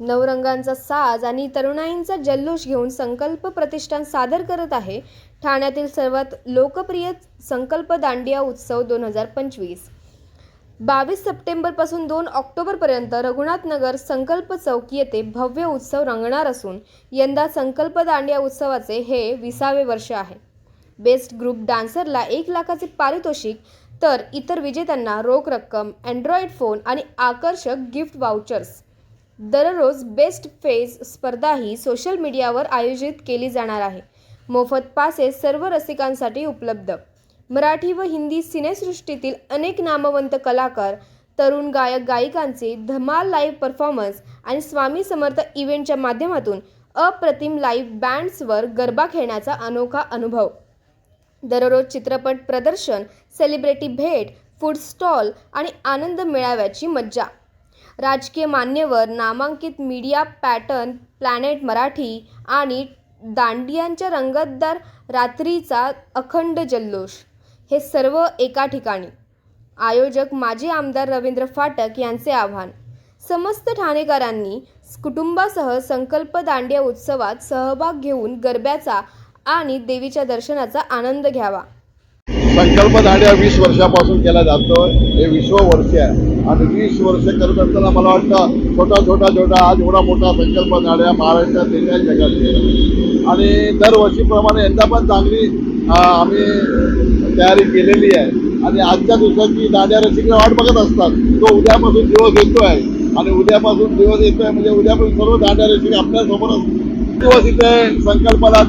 नवरंगांचा साज आणि तरुणाईंचा जल्लोष घेऊन संकल्प प्रतिष्ठान सादर करत आहे. ठाण्यातील सर्वात लोकप्रिय संकल्प दांडिया उत्सव दोन हजार पंचवीस. बावीस सप्टेंबरपासून दोन ऑक्टोबरपर्यंत रघुनाथनगर संकल्प चौक येथे भव्य उत्सव रंगणार असून यंदा संकल्प दांडिया उत्सवाचे हे विसावे वर्ष आहे. बेस्ट ग्रुप डान्सरला एक लाखाचे पारितोषिक तर इतर विजेत्यांना रोख रक्कम अँड्रॉइड फोन आणि आकर्षक गिफ्ट वाउचर्स दररोज बेस्ट फेज स्पर्धाही सोशल मीडियावर आयोजित केली जाणार आहे. मोफत पासेस सर्व रसिकांसाठी उपलब्ध. मराठी व हिंदी सिनेसृष्टीतील अनेक नामवंत कलाकार तरुण गायक गायिकांचे धमाल लाईव्ह परफॉर्मन्स आणि स्वामी समर्थ इव्हेंटच्या माध्यमातून अप्रतिम लाईव्ह बँड्सवर गरबा खेळण्याचा अनोखा अनुभव. दररोज चित्रपट प्रदर्शन सेलिब्रिटी भेट फूड स्टॉल आणि आनंद मेळाव्याची मज्जा. राजकीय मान्यवर नामांकित मीडिया पॅटर्न प्लॅनेट मराठी आणि दांडियांच्या रंगतदार रात्रीचा अखंड जल्लोष. हे सर्व एका ठिकाणी. आयोजक माजी आमदार रवींद्र फाटक यांचे आव्हान. समस्त ठाणेकरांनी कुटुंबासह संकल्प दांडिया उत्सवात सहभाग घेऊन गरब्याचा आणि देवीच्या दर्शनाचा आनंद घ्यावा. संकल्प दांड्या वीस वर्षापासून केला जातो. हे विश्व वर्ष आहे. आणि वीस वर्ष करत असताना मला वाटतं छोटा छोटा छोटा आज एवढा मोठा संकल्प दांड्या महाराष्ट्रात देशात जगात केला आणि दरवर्षीप्रमाणे यंदा पण चांगली आम्ही तयारी केलेली आहे. आणि आजच्या दिवसाची दाड्या रसिक वाट बघत असतात. तो उद्यापासून दिवस येतो आहे आणि उद्यापासून दिवस येतोय म्हणजे उद्यापासून सर्व दाड्या रसिक आपल्यासमोरच दिवस इथे संकल्पना